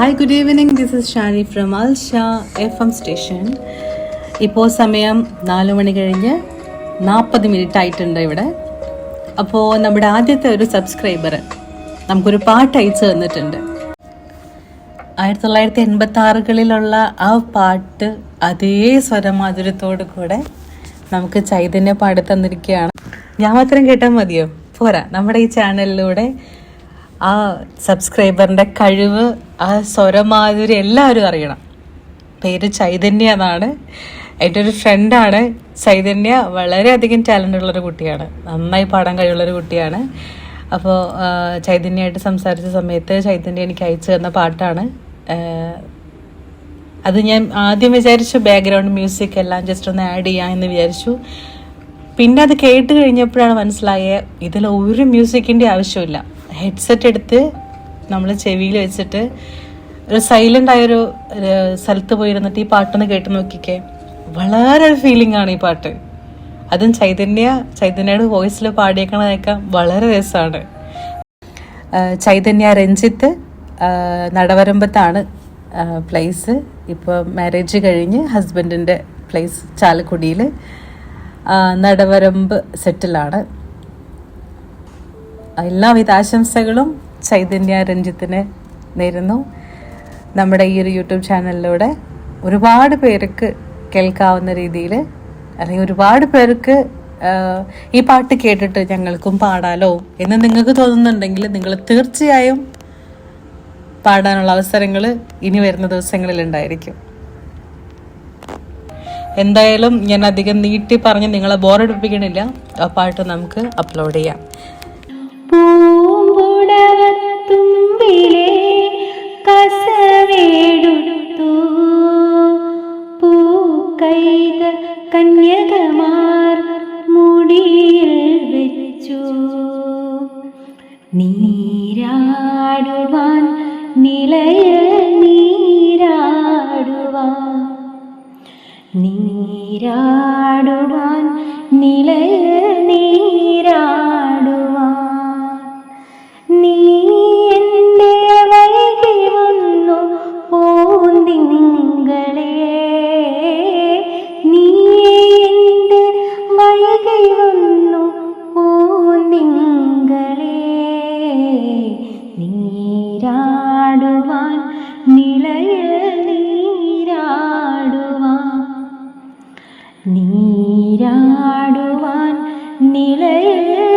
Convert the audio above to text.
Hi good evening this is Shani from Al Sha F M station ഇപ്പോൾ സമയം നാല് മണി കഴിഞ്ഞ് നാൽപ്പത് മിനിറ്റ് ആയിട്ടുണ്ട് ഇവിടെ. അപ്പോൾ നമ്മുടെ ആദ്യത്തെ ഒരു സബ്സ്ക്രൈബർ നമുക്കൊരു പാട്ട് അയച്ചു തന്നിട്ടുണ്ട്. ആയിരത്തി തൊള്ളായിരത്തി എൺപത്തി ആറുകളിലുള്ള ആ പാട്ട് അതേ സ്വരമാധുര്യത്തോടു കൂടെ നമുക്ക് ചൈതന്യ പാടി തന്നിരിക്കുകയാണ്. ഞാൻ മാത്രം കേട്ടാൽ മതിയോ? പോരാ നമ്മുടെ ഈ ചാനലിലൂടെ ആ സബ്സ്ക്രൈബറിന്റെ കഴിവ് ആ സ്വരമാധുരി എല്ലാവരും അറിയണം. പേര് ചൈതന്യ എന്നാണ്. എന്റെ ഒരു ഫ്രണ്ടാണ് ചൈതന്യ വളരെയധികം ടാലന്റ് ഉള്ളൊരു കുട്ടിയാണ്. നന്നായി പാടാൻ കഴിവുള്ളൊരു കുട്ടിയാണ്. അപ്പോൾ ചൈതന്യമായിട്ട് സംസാരിച്ച സമയത്ത് ചൈതന്യ എനിക്ക് അയച്ചു തന്ന പാട്ടാണ്. അത് ഞാൻ ആദ്യം വിചാരിച്ചു ബാക്ക്ഗ്രൗണ്ട് മ്യൂസിക് എല്ലാം ജസ്റ്റ് ഒന്ന് ആഡ് ചെയ്യാം എന്ന് വിചാരിച്ചു. പിന്നെ അത് കേട്ട് കഴിഞ്ഞപ്പോഴാണ് മനസ്സിലായേ ഇതിൽ ഒരു മ്യൂസിക്കിന്റെ ആവശ്യമില്ല ഹെഡ്സെറ്റ് എടുത്ത് നമ്മൾ ചെവിയിൽ വെച്ചിട്ട് ഒരു സൈലന്റ് ആയൊരു സ്ഥലത്ത് പോയിരുന്നിട്ട് ഈ പാട്ടൊന്ന് കേട്ട് നോക്കിക്കേ. വളരെ ഒരു ഫീലിംഗ് ആണ് ഈ പാട്ട്. അതും ചൈതന്യ ചൈതന്യയുടെ വോയിസിൽ പാടിയേക്കണതൊക്കെ വളരെ രസമാണ് ചൈതന്യ രഞ്ജിത്ത് നടവരമ്പത്താണ് പ്ലേസ് ഇപ്പോൾ മാരേജ് കഴിഞ്ഞ് ഹസ്ബൻഡിന്റെ പ്ലേസ് ചാലക്കുടിയിൽ നടവരമ്പ് സെറ്റിലാണ് എല്ലാവിധ ആശംസകളും ചൈതന്യ രഞ്ജിത്തിന് നേരുന്നു. നമ്മുടെ ഈ ഒരു യൂട്യൂബ് ചാനലിലൂടെ ഒരുപാട് പേർക്ക് കേൾക്കാവുന്ന രീതിയിൽ അല്ലെങ്കിൽ ഒരുപാട് പേർക്ക് ഈ പാട്ട് കേട്ടിട്ട് ഞങ്ങൾക്കും പാടാലോ എന്ന് നിങ്ങൾക്ക് തോന്നുന്നുണ്ടെങ്കിൽ നിങ്ങൾ തീർച്ചയായും പാടാനുള്ള അവസരങ്ങൾ ഇനി വരുന്ന ദിവസങ്ങളിൽ ഉണ്ടായിരിക്കും. എന്തായാലും ഞാൻ അധികം നീട്ടി പറഞ്ഞ് നിങ്ങളെ ബോറടിപ്പിക്കണില്ല ആ പാട്ട് നമുക്ക് അപ്ലോഡ് ചെയ്യാം. പൂമ്പുടവത്തുമ്പിലെ കസവേടുത്തു. പൂക്കൈത കന്യകമാർ മുടിയിൽ വെച്ചു. നീരാടുവാൻ നിലയ നീരാടുവാൻ. നീരാടുവാൻ നൽകി വന്നു പൂനിങ്ങളെ നീരാടുവാൻ നിലയിൽ നീരാടുവാൻ. നീരാടുവാൻ നിലയിൽ